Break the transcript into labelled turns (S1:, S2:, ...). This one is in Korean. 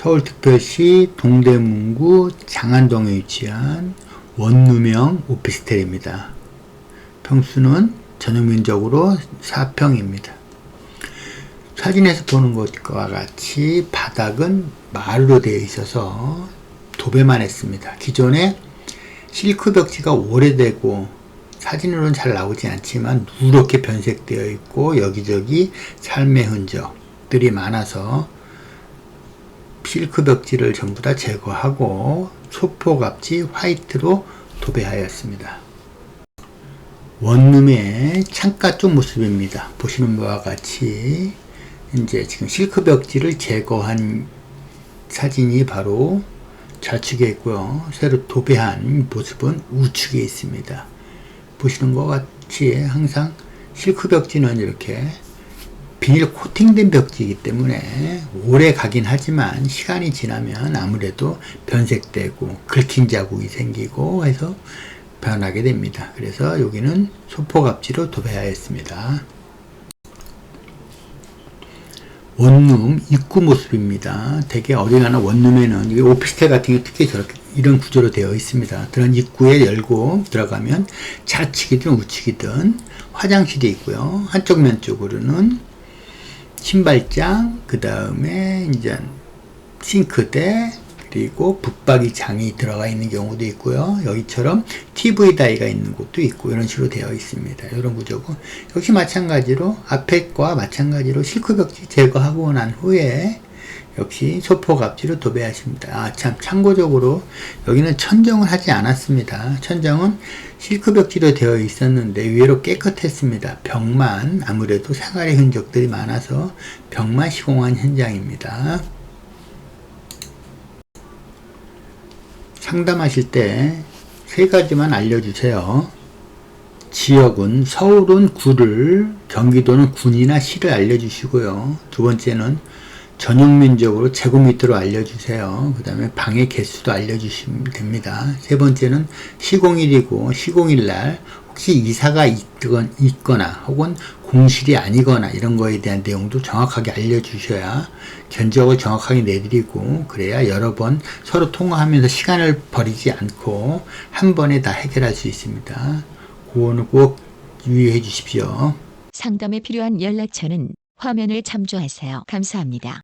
S1: 서울특별시 동대문구 장안동에 위치한 원룸형 오피스텔입니다. 평수는 전용면적으로 4평입니다. 사진에서 보는 것과 같이 바닥은 마루로 되어 있어서 도배만 했습니다. 기존에 실크 벽지가 오래되고 사진으로는 잘 나오지 않지만 누렇게 변색되어 있고 여기저기 삶의 흔적들이 많아서 실크 벽지를 전부 다 제거하고 소포갑지 화이트로 도배하였습니다. 원룸의 창가 쪽 모습입니다. 보시는 바와 같이 이제 지금 실크 벽지를 제거한 사진이 바로 좌측에 있고요. 새로 도배한 모습은 우측에 있습니다. 보시는 것 같이 항상 실크 벽지는 이렇게 비닐 코팅된 벽지이기 때문에 오래 가긴 하지만 시간이 지나면 아무래도 변색되고 긁힌 자국이 생기고 해서 변하게 됩니다. 그래서 여기는 소포갑지로 도배하였습니다. 원룸 입구 모습입니다. 대개 어디 가나 원룸에는 오피스텔 같은 게 특히 저렇게 이런 구조로 되어 있습니다. 그런 입구에 열고 들어가면 좌측이든 우측이든 화장실이 있고요. 한쪽 면 쪽으로는 신발장, 그 다음에 이제 싱크대, 그리고 붙박이 장이 들어가 있는 경우도 있고요. 여기처럼 TV 다이가 있는 곳도 있고 이런 식으로 되어 있습니다. 이런 구조고 역시 마찬가지로 앞에 과 마찬가지로 실크 벽지 제거하고 난 후에 역시 소포 갑지로 도배하십니다. 아, 참, 참고적으로, 여기는 천정을 하지 않았습니다. 천정은 실크 벽지로 되어 있었는데, 위로 깨끗했습니다. 벽만, 아무래도 생활의 흔적들이 많아서 벽만 시공한 현장입니다. 상담하실 때 세 가지만 알려주세요. 지역은 서울은 구를, 경기도는 군이나 시를 알려주시고요. 두 번째는 전용 면적으로 제곱미터로 알려주세요. 그 다음에 방의 개수도 알려주시면 됩니다. 세 번째는 시공일이고 시공일날 혹시 이사가 있건, 있거나 혹은 공실이 아니거나 이런 거에 대한 내용도 정확하게 알려주셔야 견적을 정확하게 내드리고 그래야 여러 번 서로 통화하면서 시간을 버리지 않고 한 번에 다 해결할 수 있습니다. 그거는 꼭 유의해 주십시오.
S2: 상담에 필요한 연락처는 화면을 참조하세요. 감사합니다.